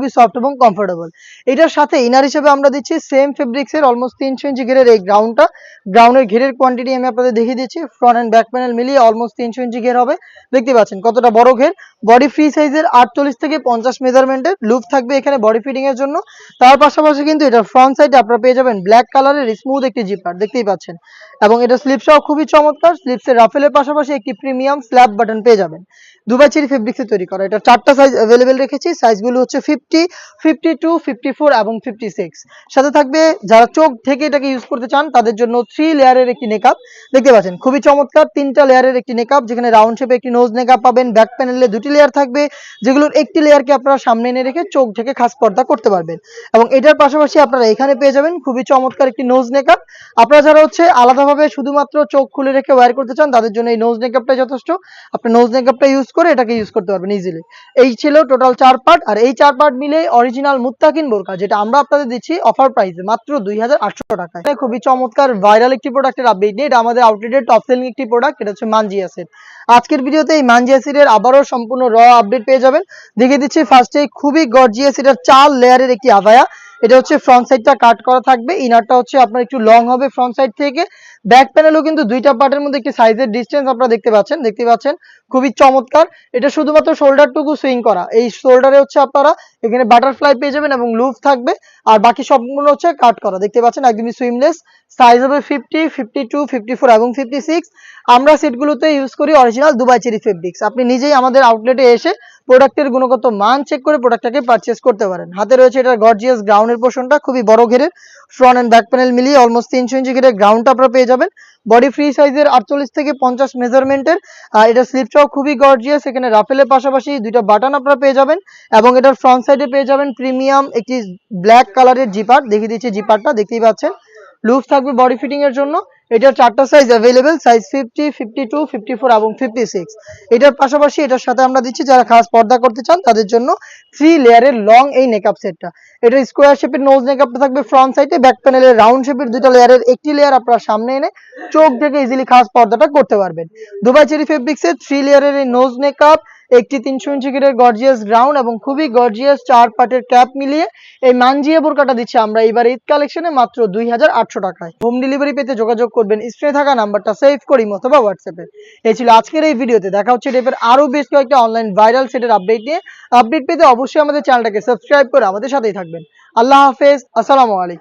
খুবই সফট এবং কমফোর্টেবল এটার সাথে ইনার হিসেবে আমরা দিচ্ছি সেম ফেব্রিক্স এর অলমোস্ট তিনশো ইঞ্চি ঘেরের এই গ্রাউন্ডটা গ্রাউন্ডের ঘেরের কোয়ান্টিটি আমি আপনাদের দেখিয়ে দিচ্ছি। ফ্রন্ট অ্যান্ড ব্যাক প্যানেল মিলিয়ে অলমোস্ট তিনশো ইঞ্চি ঘের হবে। দেখতে পাচ্ছেন কতটা বড় ঘের। বডি ফ্রি সাইজের আটচল্লিশ থেকে পঞ্চাশ মেজারমেন্টের লুপ থাকবে এখানে বডি ফিটিং এর জন্য। তার পাশাপাশি কিন্তু এটা ফ্রন্ট সাইডে আপনারা পেয়ে যাবেন ব্ল্যাক কালারের স্মুথ একটি জিপার দেখতেই পাচ্ছেন। এবং এটা স্লিপসটাও খুবই চমৎকার। স্লিপসের রাফেলের পাশাপাশি একটি প্রিমিয়াম স্ল্যাব বাটন পেয়ে যাবেন। দুবাই চেরি ফেব্রিক্সে তৈরি করা। এটা চারটা সাইজ অ্যাভেলেবেল রেখেছি। সাইজগুলো হচ্ছে fifty fifty two fifty four এবং ফিফটি সিক্স সাথে থাকবে, যারা চোখ থেকে এটাকে ইউজ করতে চান, তাদের জন্য থ্রি লেয়ারের একটি নেকআপ দেখতে পাচ্ছেন, খুবই চমৎকার, তিনটা লেয়ারের একটি নেকআপ যেখানে রাউন্ড শেপে একটি নোজ নেকআপ পাবেন ব্যাক প্যানেলে দুটি লেয়ার থাকবে, যেগুলোর একটি লেয়ারকে আপনারা সামনে এনে রেখে চোখ থেকে খাস পর্দা করতে পারবেন। এবং এটার পাশাপাশি আপনারা এখানে পেয়ে যাবেন, খুবই চমৎকার একটি নোজ নেকআপ আপনারা যারা হচ্ছে আলাদাভাবে শুধুমাত্র চোখ খুলে রেখে ওয়্যার করতে চান, তাদের জন্য এই নোজ নেকআপটা যথেষ্ট। আপনি নোজ নেকআপটা ইউজ করে এটাকে ইউজ করতে পারবেন ইজিলি এই ছিল টোটাল চার পার্ট আর এই চার পার্ট মিলে অরিজিনাল মুত্তাকিন বোরকা যেটা আমরা আপনাদের দিচ্ছি অফার প্রাইসে মাত্র দুই হাজার টাকায়। এটা খুবই চমৎকার ভাইরাল একটি প্রোডাক্টের আপডেট নিয়ে, এটা আমাদের আউটলেটের টপ সেলিং একটি প্রোডাক্ট এটা হচ্ছে মানজিয়া সেট আজকের ভিডিওতে এই মানজিয়া সেটের আবারও সম্পূর্ণ র আপডেট পেয়ে যাবেন। দেখিয়ে দিচ্ছি ফার্স্টে খুবই গর্জিয়াস এটার চার লেয়ারের একটি আভায়া। এটা হচ্ছে ফ্রন্ট সাইডটা কাট করা থাকবে ইনারটা হচ্ছে আপনার একটু লং হবে ফ্রন্ট সাইড থেকে। ব্যাক প্যানেলও কিন্তু দুইটা পার্টের মধ্যে একটি সাইজের ডিস্টেন্স আপনারা দেখতে পাচ্ছেন। দেখতে পাচ্ছেন? খুবই চমৎকার। এটা শুধুমাত্র শোল্ডারটুকু সুইং করা। এই শোল্ডারে হচ্ছে আপনারা এখানে বাটারফ্লাই পেয়ে যাবেন এবং লুপ থাকবে। আর বাকি সবগুলো হচ্ছে কাট করা। দেখতে পাচ্ছেন? একদমই সুইমলেস সাইজ হবে fifty fifty two fifty four এবং ফিফটি সিক্স আমরা সেটগুলোতে ইউজ করি অরিজিনাল দুবাই চেরি ফেব্রিক্স আপনি নিজেই আমাদের আউটলেটে এসে প্রোডাক্টের গুণগত মান চেক করে প্রোডাক্টটাকে পারচেস করতে পারেন। হাতে রয়েছে এটার গর্জিয়াস গ্রাউন্ডের পোর্শনটা খুবই বড় ঘেরের। ফ্রন্ট অ্যান্ড ব্যাক প্যানেল মিলিয়ে অলমোস্ট তিনশো ইঞ্চি ঘেরের গ্রাউন্ডটা আপনারা পেয়ে যাবেন। বডি ফ্রি সাইজের আটচল্লিশ থেকে পঞ্চাশ মেজারমেন্টের এটা স্লিপটাও খুবই গর্জিয়াস এখানে রাফেলের পাশাপাশি দুইটা বাটন আপনারা পেয়ে যাবেন। এবং এটার ফ্রন্ট সাইডে পেয়ে যাবেন প্রিমিয়াম একটি ব্ল্যাক কালারের জিপার দেখিয়ে দিচ্ছি জিপারটা দেখতেই পাচ্ছেন। লুজ থাকবে বডি ফিটিং এর জন্য। এটার চারটা size available size fifty fifty two fifty four এবং ফিফটি সিক্স এটার পাশাপাশি এটার সাথে আমরা দিচ্ছি যারা খাস পর্দা করতে চান, তাদের জন্য থ্রি লেয়ারের লং এই নেকআপ সেটটা এটা স্কোয়ার শেপের নোজ নেকআপটা থাকবে ফ্রন্ট সাইডে ব্যাক প্যানেলের রাউন্ড শেপের দুটো লেয়ারের একটি লেয়ার আপনারা সামনে এনে চোখ থেকে ইজিলি খাস পর্দাটা করতে পারবেন। দুবাই চেরি ফেব্রিক্সের থ্রি লেয়ারের এই নোজ নেকআপ একটি তিনশো ইঞ্চি গিরের গর্জিয়াস গ্রাউন্ড এবং খুবই গর্জিয়াস চার পাটের ক্যাপ মিলিয়ে এই মানজিয়া বোরকাটা দিচ্ছি আমরা এবার ঈদ কালেকশনে মাত্র দুই হাজার আটশো টাকায়। হোম ডেলিভারি পেতে যোগাযোগ করবেন, স্ক্রিনে থাকা নাম্বারটা সেভ করি অথবা হোয়াটসঅ্যাপে এই ছিল আজকের এই ভিডিওতে দেখা হচ্ছে টাইপের আরও বেশ কয়েকটা অনলাইন ভাইরাল সেটের আপডেট নিয়ে। আপডেট পেতে অবশ্যই আমাদের চ্যানেলটাকে সাবস্ক্রাইব করে আমাদের সাথেই থাকবেন। আল্লাহ হাফেজ, আসসালামু আলাইকুম।